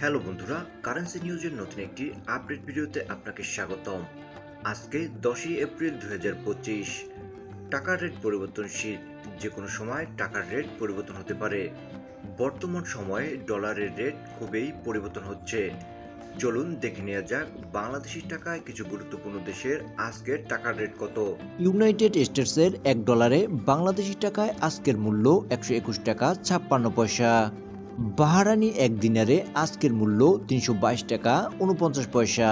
Hello বন্ধুরা currency নিউজের নতুন একটি আপডেট ভিডিওতে আপনাকে স্বাগতম। আজকে দশই এপ্রিল দু টাকার রেট পরিবর্তনশীল যে কোনো সময় টাকার রেট পরিবর্তন হতে পারে। বর্তমান সময়ে ডলারের রেট খুবই পরিবর্তন হচ্ছে। চলুন দেখে নেওয়া যাক, বাংলাদেশি টাকায় কিছু গুরুত্বপূর্ণ দেশের আজকের টাকার রেট কত। ইউনাইটেড স্টেটসের এক ডলারে বাংলাদেশি টাকায় আজকের মূল্য একশো একুশ টাকা ছাপ্পান্ন পয়সা। বাহারানি এক দিনারে আজকের মূল্য তিনশো বাইশ টাকা উনপঞ্চাশ পয়সা।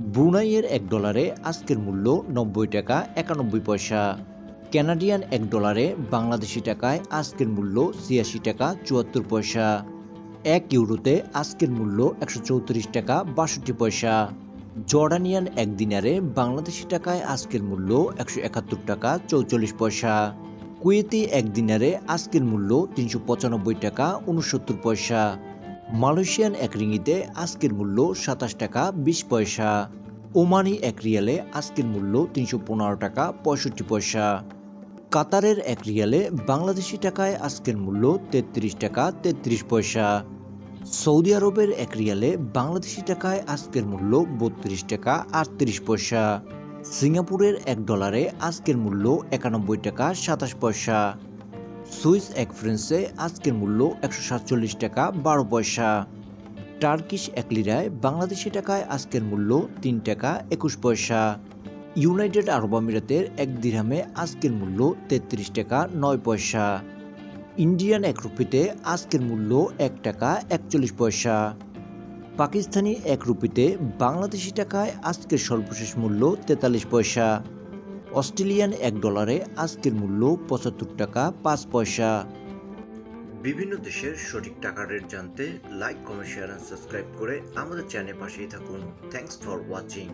ব্রুনাইয়ের এক ডলারে আজকের মূল্য নব্বই টাকা একানব্বই পয়সা। ক্যানাডিয়ান এক ডলারে বাংলাদেশি টাকায় আজকের মূল্য ছিয়াশি টাকা চুয়াত্তর পয়সা। এক ইউরোতে আজকের মূল্য একশো চৌত্রিশ টাকা বাষট্টি পয়সা। জর্ডানিয়ান এক দিনারে বাংলাদেশি টাকায় আজকের মূল্য একশো একাত্তর টাকা চৌচল্লিশ পয়সা। কুয়েতি এক দিনারে আজকের মূল্য তিনশো পঁচানব্বই টাকা উনসত্তর পয়সা। মালয়েশিয়ান এক রিঙ্গিতে আজকের মূল্য সাতাশ টাকা বিশ পয়সা। ওমানি এক রিয়ালে আজকের মূল্য তিনশো পনেরো টাকা পঁয়ষট্টি পয়সা। কাতারের এক রিয়ালে বাংলাদেশি টাকায় আজকের মূল্য তেত্রিশ টাকা তেত্রিশ পয়সা। সৌদি আরবের এক রিয়ালে বাংলাদেশি টাকায় আজকের মূল্য বত্রিশ টাকা আটত্রিশ পয়সা। সিঙ্গাপুরের এক ডলারে আজকের মূল্য একানব্বই টাকা সাতাশ পয়সা। সুইস এক ফ্রেন্সে আজকের মূল্য একশো সাতচল্লিশ টাকা বারো পয়সা। টার্কিশ এক লিরায় বাংলাদেশি টাকায় আজকের মূল্য তিন টাকা একুশ পয়সা। ইউনাইটেড আরব আমিরাতের এক দিরহামে আজকের মূল্য তেত্রিশ টাকা নয় পয়সা। ইন্ডিয়ান এক রুপিতে আজকের মূল্য এক টাকা একচল্লিশ পয়সা। পাকিস্তানি এক রুপিতে বাংলাদেশি টাকায় আজকের সর্বশেষ মূল্য তেতাল্লিশ পয়সা। অস্ট্রেলিয়ান এক ডলারে আজকের মূল্য পঁচাত্তর টাকা পাঁচ পয়সা। বিভিন্ন দেশের সঠিক টাকার রেট জানতে লাইক কমেন্ট শেয়ার সাবস্ক্রাইব করে আমাদের চ্যানেল পাশেই থাকুন। Thanks for watching